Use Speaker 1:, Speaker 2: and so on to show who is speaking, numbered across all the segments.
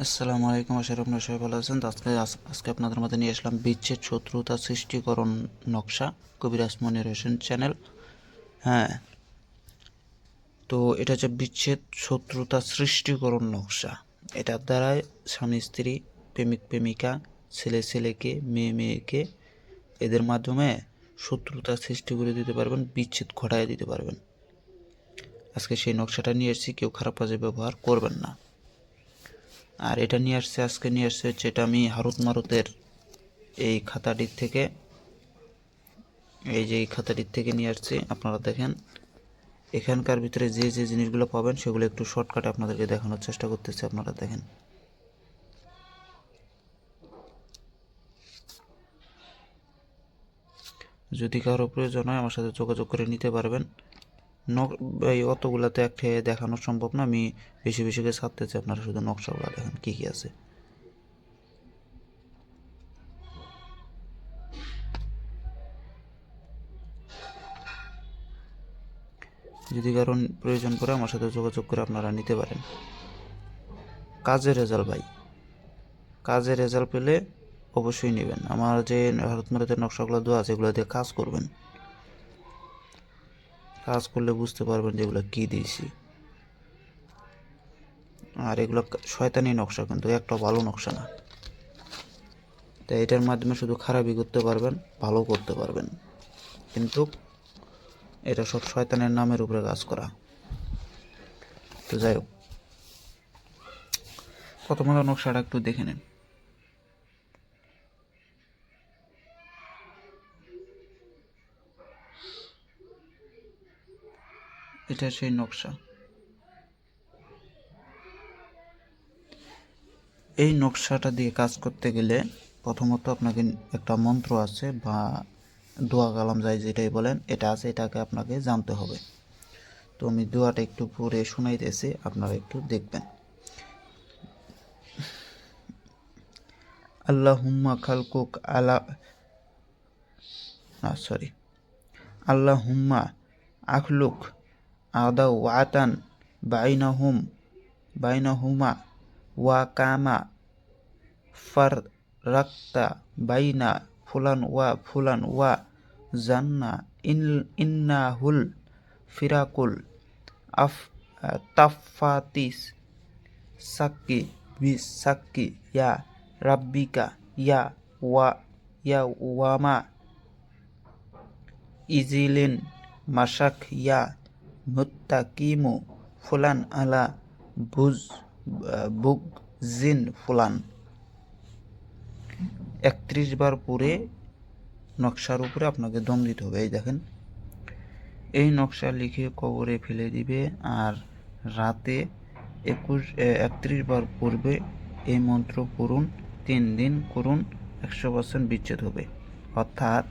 Speaker 1: আসসালামু আলাইকুম, আশা আপনারা সবাই ভালো আছেন। আজকে আজ- আজকে আপনাদের মধ্যে নিয়ে আসলাম বিচ্ছেদ শত্রুতা সৃষ্টিকরণ নকশা, কবিরাজ মনির হোসেন চ্যানেল হ্যাঁ। তো এটা হচ্ছে বিচ্ছেদ শত্রুতা সৃষ্টিকরণ নকশা। এটার দ্বারাই স্বামী, স্ত্রী, প্রেমিক, প্রেমিকা, ছেলে, ছেলেকে, মেয়ে, মেয়েকে এদের মাধ্যমে শত্রুতা সৃষ্টি করে দিতে পারবেন, বিচ্ছেদ ঘটায় দিতে পারবেন। আজকে সেই নকশাটা নিয়ে এসেছি, কেউ খারাপ কাজে ব্যবহার করবেন না। আর এটা নিয়ে আসছে, আজকে নিয়ে আসছে হচ্ছে এটা আমি হারুত মারুতের এই খাতাটির থেকে। এই যে এই খাতাটির থেকে নিয়ে আসছি, আপনারা দেখেন। এখানকার ভিতরে যে যে জিনিসগুলো পাবেন সেগুলো একটু শর্টকাটে আপনাদেরকে দেখানোর চেষ্টা করতেছি, আপনারা দেখেন। যদি কারও প্রয়োজন হয় আমার সাথে যোগাযোগ করে নিতে পারবেন। এই অতগুলাতে একটা দেখানো সম্ভব না। আমি বেশি বেশি করে ছাড়তে চাই। আপনারা শুধু নকশাগুলো দেখেন, কী কী আছে। যদি কারণ প্রয়োজন পড়ে আমার সাথে যোগাযোগ করে আপনারা নিতে পারেন। কাজের রেজাল্ট ভাই। কাজের রেজাল্ট পেলে অবশ্যই নেবেন। আমার যে ভারত মারতের নকশাগুলো দেওয়া আছে, এগুলো দিয়ে কাজ করবেন। কাজ করলে বুঝতে পারবেন যে এগুলো কী দিয়েছি। আর এগুলো শয়তানি নকশা কিন্তু, একটা ভালো নকশা না। তাই এটার মাধ্যমে শুধু খারাপই করতে পারবেন, ভালো করতে পারবেন। কিন্তু এটা সব শয়তানের নামের উপরে কাজ করা। তো যাই হোক, প্রথমত নকশাটা একটু দেখে নেন। এটা সেই নকশা। এই নকশাটা দিয়ে কাজ করতে গেলে প্রথমত আপনাকে একটা মন্ত্র আছে বা দোয়া কালাম যাই যেটাই বলেন, এটা আছে, এটাকে আপনাকে জানতে হবে। তো আমি দোয়াটা একটু পরে শোনাইতেছি, আপনারা একটু দেখবেন। আল্লাহ হুম্মা খালকুক আলা, না সরি আল্লাহুম্মা আখলুক আদাও ওয়াতান বাইনাহুম, বাইনাহুমা ওয়া কামা ফার রাক্তা বাইনা ফুলান ওয়া ফুলান ওয়া জান্না ইন, ইন্নাহুল ফিরাকুল আফ তাফাতিস সাক্কি বিস সাক্কি ইয়া রাব্বিকা ইয়া ওয়া, ইয়া ওয়ামা ইজিলিন মাসাক ইয়া মুত্তাকিমু ফুলান আলা বুজ বুক জিন ফুলান। একত্রিশ বার পরে নকশার উপরে আপনাকে দম দিতে হবে, এই দেখেন। এই নকশা লিখে কবরে ফেলে দিবে আর রাতে একুশ একত্রিশ বার পূর্বে এই মন্ত্র পড়ুন, তিন দিন করুন, একশো পার্সেন্ট বিচ্ছেদ হবে। অর্থাৎ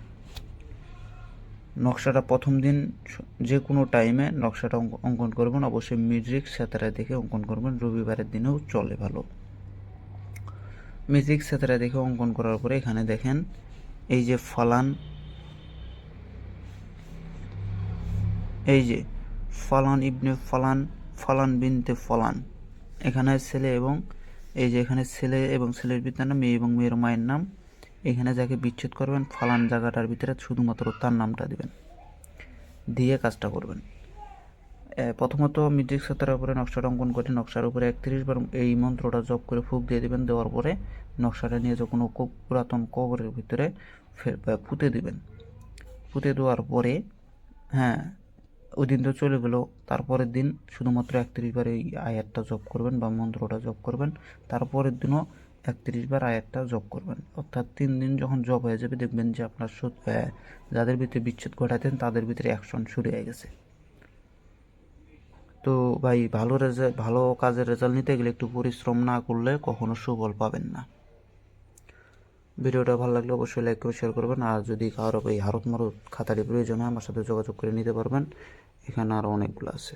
Speaker 1: নকশাটা প্রথম দিন যে কোনো টাইমে নকশাটা অঙ্কন করবেন। অবশ্যই মিউজিক সেতারা দেখে অঙ্কন করবেন। রবিবারের দিনেও চলে ভালো। মিউজিক সেতারা দেখে অঙ্কন করার পরে এখানে দেখেন, এই যে ফলান, এই যে ফলান ইবনে ফলান ফলান বিনতে ফলান। এখানে ছেলে এবং, এই যে এখানে ছেলে এবং ছেলের পিতার নাম, মেয়ে এবং মেয়ের মায়ের নাম। এখানে যাকে বিচ্ছেদ করবেন, ফালান জায়গাটার ভিতরে শুধুমাত্র তার নামটা দিবেন। দিয়ে কাজটা করবেন। প্রথমত মিউজিক সাতার উপরে নকশাটা অঙ্কন করে, নকশার উপরে একত্রিশ বার এই মন্ত্রটা জপ করে ফুক দিয়ে দিবেন। দেওয়ার পরে নকশাটা নিয়ে যখন পুরাতন কবরের ভিতরে পুঁতে দিবেন। পুঁতে দেওয়ার পরে হ্যাঁ ওই দিন তো চলে গেলো। তারপরের দিন শুধুমাত্র একত্রিশ বার এই আয়াতটা জপ করবেন বা মন্ত্রটা জপ করবেন। তারপরের দিনও একত্রিশ বার আয়াতটা জপ করবেন। অর্থাৎ তিন দিন যখন জব হয়ে যাবে, দেখবেন যে আপনার সুদ যাদের ভিতরে বিচ্ছেদ ঘটাতেন, তাদের ভিতরে অ্যাকশন শুরু হয়ে গেছে। তো ভাই, ভালো রেজাল্ট ভালো কাজের রেজাল্ট নিতে গেলে একটু পরিশ্রম না করলে কখনো সুফল পাবেন না। ভিডিওটা ভালো লাগলে অবশ্যই লাইক করে শেয়ার করবেন। আর যদি কারও এই হারত মারত খাতাটি প্রয়োজন হয়, আমার সাথে যোগাযোগ করে নিতে পারবেন। এখানে আরও অনেকগুলো আছে।